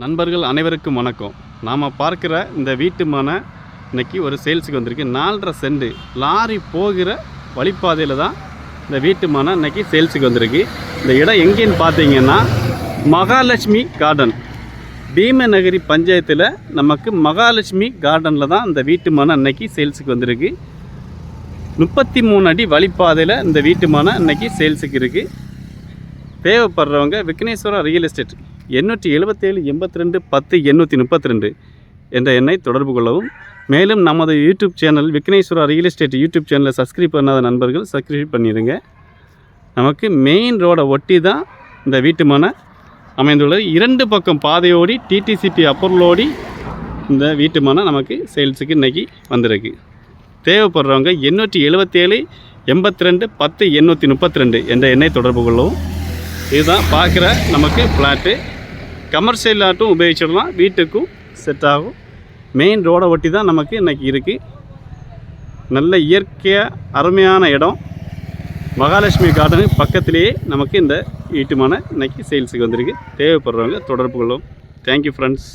நண்பர்கள் அனைவருக்கும் வணக்கம். நாம் பார்க்குற இந்த வீட்டு மனை இன்றைக்கி ஒரு சேல்ஸுக்கு வந்திருக்கு. நாலரை செண்டு லாரி போகிற வழிப்பாதையில் தான் இந்த வீட்டு மனை இன்றைக்கி சேல்ஸுக்கு வந்திருக்கு. இந்த இடம் எங்கேன்னு பார்த்தீங்கன்னா மகாலட்சுமி கார்டன் பீமநகரி பஞ்சாயத்தில் நமக்கு மகாலட்சுமி கார்டனில் தான் இந்த வீட்டு மனை இன்றைக்கி சேல்ஸுக்கு வந்திருக்கு. முப்பத்தி மூணு அடி வழிப்பாதையில் இந்த வீட்டு மனை இன்றைக்கி சேல்ஸுக்கு இருக்குது தேவைப்படுறவங்க விக்னேஸ்வரா ரியல் எஸ்டேட் எண்ணூற்றி எழுபத்தேழு எண்பத்தி ரெண்டு பத்து எண்ணூற்றி முப்பத்தி ரெண்டு என்ற எண்ணை தொடர்பு கொள்ளவும். மேலும் நமது YouTube channel Vigneshwara real estate YouTube சேனலை சப்ஸ்கிரைப் பண்ணாத நண்பர்கள் சப்ஸ்கிரைப் பண்ணிடுங்க. நமக்கு மெயின் ரோடை ஒட்டி தான் இந்த வீட்டு மனை அமைந்துள்ளது. இரண்டு பக்கம் பாதையோடி டிடிசிபி அப்பொருளோடி இந்த வீட்டு மனை நமக்கு சேல்ஸுக்கு இன்றைக்கி வந்திருக்கு. தேவைப்படுறவங்க எண்ணூற்றி எழுபத்தேழு எண்பத்தி ரெண்டு பத்து எண்ணூற்றி முப்பத்தி ரெண்டு என்ற எண்ணை தொடர்பு கொள்ளவும். இதுதான் பார்க்குற நமக்கு ஃப்ளாட்டு கமர்ஷியல் ஆட்டும் உபயோகிச்சிடலாம். வீட்டுக்கும் செட் ஆகும். மெயின் ரோடை ஒட்டி தான் நமக்கு இன்றைக்கி இருக்குது நல்ல இயற்கையாக அருமையான இடம். மகாலட்சுமி கார்டனு பக்கத்திலேயே நமக்கு இந்த ஈட்டுமான இன்றைக்கி இன்னைக்கு சேல்ஸுக்கு வந்திருக்கு. தேவைப்படுறவங்க தொடர்பு கொள்ளும் தேங்க்யூ ஃப்ரெண்ட்ஸ்